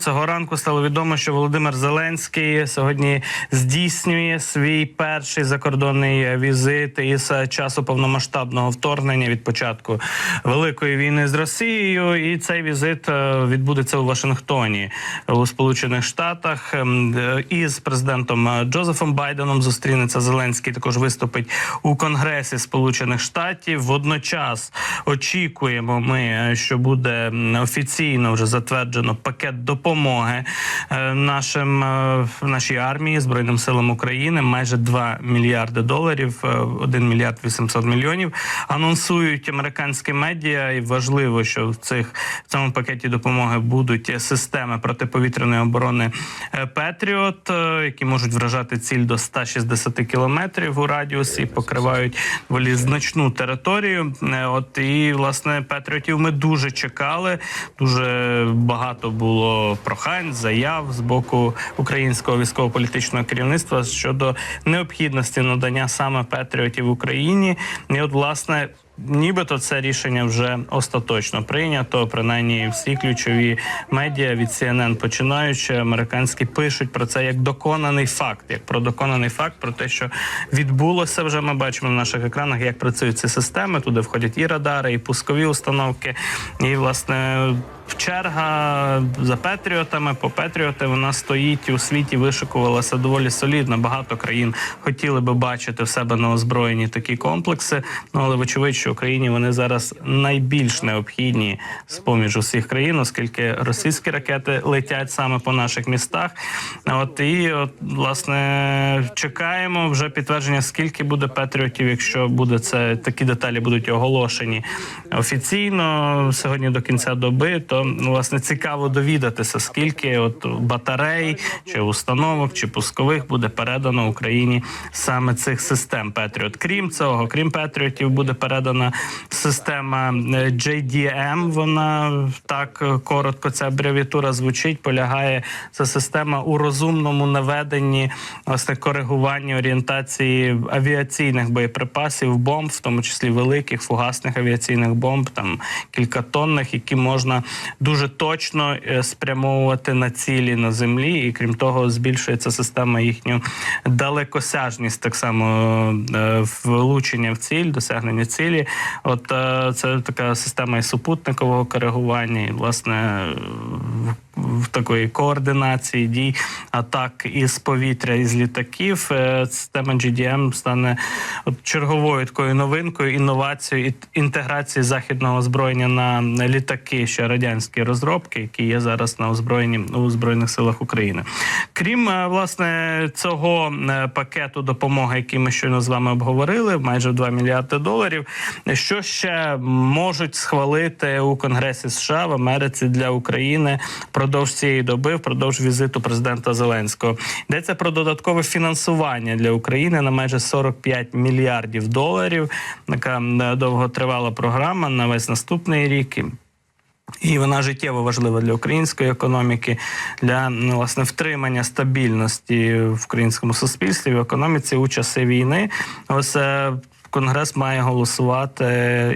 Цього ранку стало відомо, що Володимир Зеленський сьогодні здійснює свій перший закордонний візит із часу повномасштабного вторгнення від початку великої війни з Росією. І цей візит е, відбудеться у Вашингтоні у Сполучених Штатах. Ем, е, Із президентом е, Джозефом Байденом зустрінеться Зеленський. Також виступить у Конгресі Сполучених Штатів. Водночас очікуємо ми, що буде офіційно вже затверджено пакет допомоги е, нашим е, нашій армії збройним силам України. Майже 2 мільярди доларів, е, 1 мільярд 800 мільйонів. Анонсують американські медіа, і важливо, що в цих в цьому пакеті допомоги будуть системи протиповітряної оборони е, Петріот, е, які можуть вражати ціль до 160 кілометрів у радіусі, покривають доволі значну територію. Е, От і власне Петріотів ми дуже чекали. Дуже багато було прохань, заяв з боку українського військово-політичного керівництва щодо необхідності надання саме Петріотів Україні. І от власне. Нібито це рішення вже остаточно прийнято. Принаймні, всі ключові медіа від CNN починаючи американські пишуть про це як доконаний факт, як про доконаний факт, про те, що відбулося вже. Ми бачимо на наших екранах, як працюють ці системи. Туди входять і радари, і пускові установки, і власне. Черга за Петріотами по Петріоти вона стоїть у світі, вишикувалася доволі солідно. Багато країн хотіли би бачити в себе на озброєнні такі комплекси. Ну але вочевидь, що Україні вони зараз найбільш необхідні з поміж усіх країн, оскільки російські ракети летять саме по наших містах. От і от, власне чекаємо вже підтвердження, скільки буде Петріотів, якщо буде це такі деталі будуть оголошені офіційно сьогодні до кінця доби. То власне цікаво довідатися, скільки от батарей чи установок чи пускових буде передано Україні саме цих систем Петріот. Крім цього, крім Петріотів, буде передана система е, JDM. Вона так коротко ця абревіатура звучить. Полягає ця система у розумному наведенні, власне коригуванні орієнтації авіаційних боєприпасів, бомб, в тому числі великих фугасних авіаційних бомб, там кількатонних, які можна дуже точно е, спрямовувати на цілі на землі, і крім того, збільшується система їхню далекосяжність, так само е, влучення в ціль, досягнення цілі. От е, це така система і супутникового коригування, і власне. В- такої координації дій атак із повітря із літаків Е, система GDM стане черговою такою новинкою, інновацією інтеграції західного озброєння на літаки, ще радянські розробки, які є зараз на озброєнні у збройних силах України. Крім е, власне цього е, пакету допомоги, який ми щойно з вами обговорили, майже 2 мільярди доларів. Що ще можуть схвалити у Конгресі США в Америці для України впродовж цієї доби, впродовж візиту президента Зеленського? Йдеться про додаткове фінансування для України на майже 45 мільярдів доларів. Така довготривала програма на весь наступний рік. І вона життєво важлива для української економіки, для власне втримання стабільності в українському суспільстві в економіці у часи війни. Ось е, Конгрес має голосувати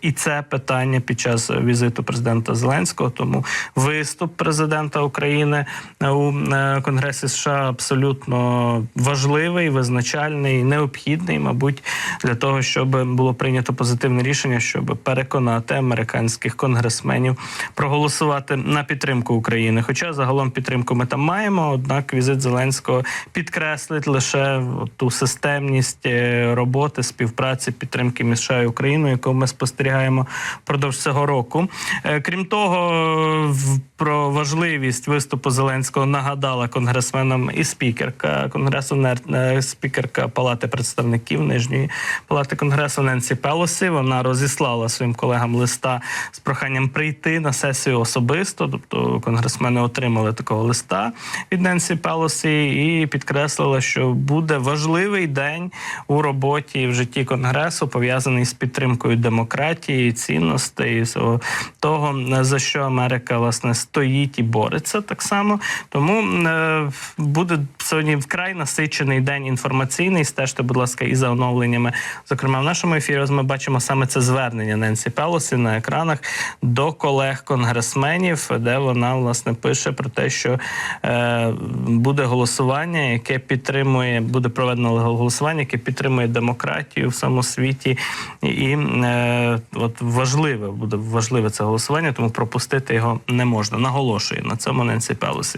і це питання під час візиту президента Зеленського. Тому виступ президента України у е, Конгресі США абсолютно важливий, визначальний, необхідний, мабуть, для того, щоб було прийнято позитивне рішення, щоб переконати американських конгресменів проголосувати на підтримку України. Хоча загалом підтримку ми там маємо, однак візит Зеленського підкреслить лише ту системність е, роботи, співпраці підтримки між США Україною, яку ми спостерігаємо впродовж цього року. Е, Крім того, про важливість виступу Зеленського нагадала конгресменам і спікерка конгресу е, спікерка Палати представників Нижньої палати конгресу Ненсі Пелосі. Вона розіслала своїм колегам листа з проханням прийти на сесію особисто. Тобто конгресмени отримали такого листа від Ненсі Пелосі і підкреслила, що буде важливий день у роботі в житті конгресу, пов'язаний з підтримкою демократії, цінностей, всього того за що Америка власне стоїть і бореться так само. Тому е, буде сьогодні вкрай насичений день інформаційний. Стежте, будь ласка, і за оновленнями. Зокрема, в нашому ефірі ми бачимо саме це звернення Ненсі Пелосі на екранах до колег конгресменів, де вона власне пише про те, що е, буде голосування, яке підтримує, буде проведено голосування, яке підтримує демократію в самому світі, і е, от важливе буде важливе це голосування, тому пропустити його не можна. Наголошую на цьому Ненсі Пелосі.